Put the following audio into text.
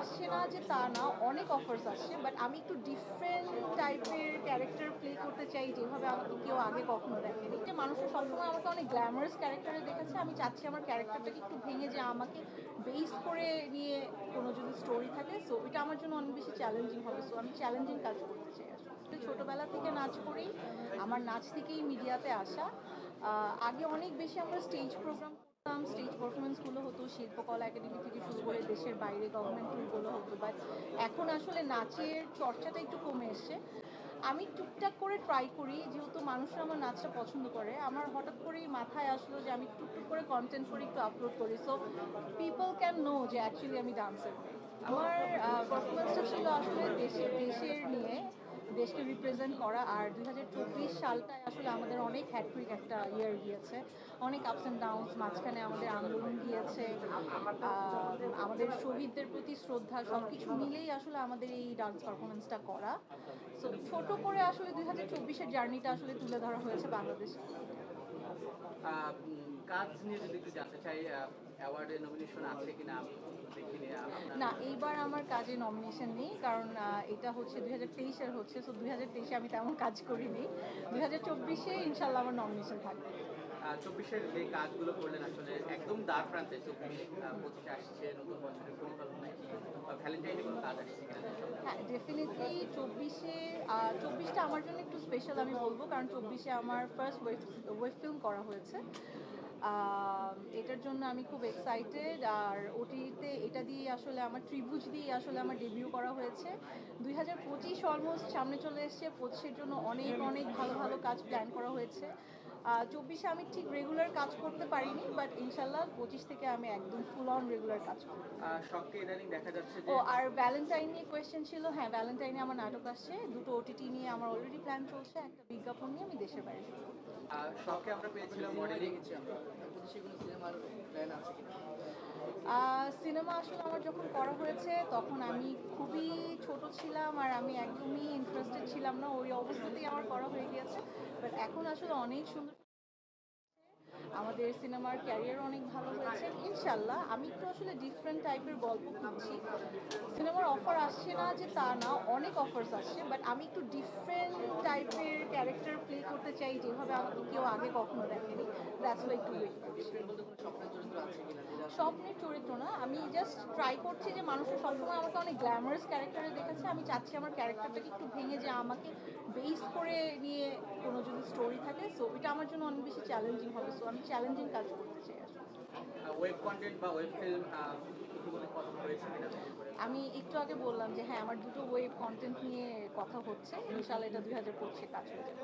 আসছে না যে তা না, অনেক অফার্স আসছে বাট আমি একটু ডিফারেন্ট টাইপের ক্যারেক্টার প্লে করতে চাই যেভাবে আমাকে কেউ আগে কখনো দেখেনি। যে মানুষের সবসময় আমাকে অনেক গ্ল্যামারাস ক্যারেক্টারে দেখেছে, আমি চাচ্ছি আমার ক্যারেক্টারটাকে একটু ভেঙে যে আমাকে বেস করে নিয়ে কোনো যদি স্টোরি থাকে সো এটা আমার জন্য অনেক বেশি চ্যালেঞ্জিং হবে সো আমি চ্যালেঞ্জিং কাজ করতে চাই আসলে। ছোটোবেলা থেকে নাচ করি আমার নাচ থেকেই মিডিয়াতে আসা। আগে অনেক বেশি আমরা স্টেজ প্রোগ্রাম করতাম স্টেজ পারফরমেন্সগুলো হতো, শিল্পকলা একাডেমি থেকে শুরু করে দেশের বাইরে গভর্নমেন্ট ট্যুরগুলো হতো বাট এখন আসলে নাচের চর্চাটা একটু কমে এসছে। আমি টুকটাক করে ট্রাই করি, যেহেতু মানুষরা আমার নাচটা পছন্দ করে। আমার হঠাৎ করেই মাথায় আসলো যে আমি টুকটুক করে কন্টেন্ট করে একটু আপলোড করি। সো পিপল ক্যান নো যে অ্যাকচুয়ালি আমি ডান্সার আমার পারফরমেন্সটা ছিল আসলে দেশের দেশের নিয়ে দেশকে রিপ্রেজেন্ট করা আর দুই হাজার চব্বিশ সালটায় আসলে আমাদের অনেক হ্যাট্রিক একটা ইয়ার গিয়েছে। অনেক আপস অ্যান্ড ডাউনস মাঝখানে আমাদের আন্দোলন গিয়েছে আমাদের শহীদদের প্রতি শ্রদ্ধা সব কিছু মিলেই আসলে আমাদের এই ডান্স পারফরমেন্সটা করা। সো ছোট করে আসলে দুই হাজার চব্বিশের জার্নিটা আসলে তুলে ধরা হয়েছে বাংলাদেশে। কাজ নিয়ে যদি একটু জানতে চাই অ্যাওয়ার্ডে নমিনেশন আছে কিনা না, এইবার আমার কাজে নমিনেশন নেই, কারণ এটা হচ্ছে দুই হাজার তেইশের হচ্ছে তো দুই হাজার তেইশে আমি তেমন কাজ করিনি। দুই হাজার চব্বিশে ইনশাল্লাহ আমার নমিনেশন থাকবে। চব্বিশের যে কাজগুলো করলেন আসলে একদম দ্বার প্রান্তে, চব্বিশ পঁচিশে আসছে, নতুন বছরের পরিকল্পনা কি কোনো কাজ আসছে হ্যাঁ ডেফিনেটলি চব্বিশে চব্বিশটা আমার জন্য একটু স্পেশাল আমি বলব, কারণ চব্বিশে আমার ফার্স্ট ওয়েব ফিল্ম করা হয়েছে। এটার জন্য আমি খুব এক্সাইটেড আর ওটিতে এটা দিয়ে আসলে আমার ত্রিভুজ দিয়ে আসলে আমার ডেবিউ করা হয়েছে। দুই হাজার পঁচিশ অলমোস্ট সামনে চলে এসছে, পঁচিশের জন্য অনেক অনেক ভালো ভালো কাজ প্ল্যান করা হয়েছে। চব্বিশে আমি ঠিক রেগুলার কাজ করতে পারিনি বাট ইনশাল্লাহ পঁচিশ থেকে আমি একদম ফুল অন রেগুলার কাজ করব। আহ, শখকে ইদানিং দেখা যাচ্ছে যে ও আর ভ্যালেন্টাইন নিয়ে কোয়েশ্চেন ছিল হ্যাঁ ভ্যালেন্টাইনে আমার নাটক আসছে দুটো ওটিটি নিয়ে আমার অলরেডি প্ল্যান চলছে একটা বিজ্ঞাপন নিয়ে আমি দেশের বাইরে আমরা পেয়েছিলাম সিনেমা আসলে আমার যখন করা হয়েছে তখন আমি খুবই ছোট ছিলাম আর আমি একদমই ইন্টারেস্টেড ছিলাম না ওই অবস্থাতেই আমার করা হয়ে গিয়েছে বাট এখন আসলে অনেক সুন্দর আমাদের সিনেমার ক্যারিয়ার অনেক ভালো হয়েছে। ইনশাল্লাহ আমি একটু আসলে ডিফারেন্ট টাইপের গল্প খুঁজছি। সিনেমার অফার আসছে না যে তা না, অনেক অফার্স আসছে বাট আমি একটু ডিফারেন্ট টাইপের ক্যারেক্টার প্লে করতে চাই যেভাবে আমাকে কেউ আগে কখনো দেখেনি। দ্যাটস ওয়াই একটু স্বপ্নের চরিত্র না, আমি জাস্ট ট্রাই করছি যে মানুষের সবসময় আমাকে অনেক গ্ল্যামারাস ক্যারেক্টারে দেখেছে, আমি চাচ্ছি আমার ক্যারেক্টারটাকে একটু ভেঙে যে আমাকে বেস করে নিয়ে কোনো যদি স্টোরি থাকে সো এটা আমার জন্য অনেক বেশি চ্যালেঞ্জিং হবে। সো আমি চ্যালেঞ্জিং কাজ করতে চাই আসলে। ওয়েব কন্টেন্ট বা ওয়েব ফিল্ম? আমি একটু আগে বললাম যে হ্যাঁ আমার দুটো ওয়েব কন্টেন্ট নিয়ে কথা হচ্ছে। ইনশাল্লাহ এটা দুই হাজার পঁচিশে কাজ হয়ে যাবে।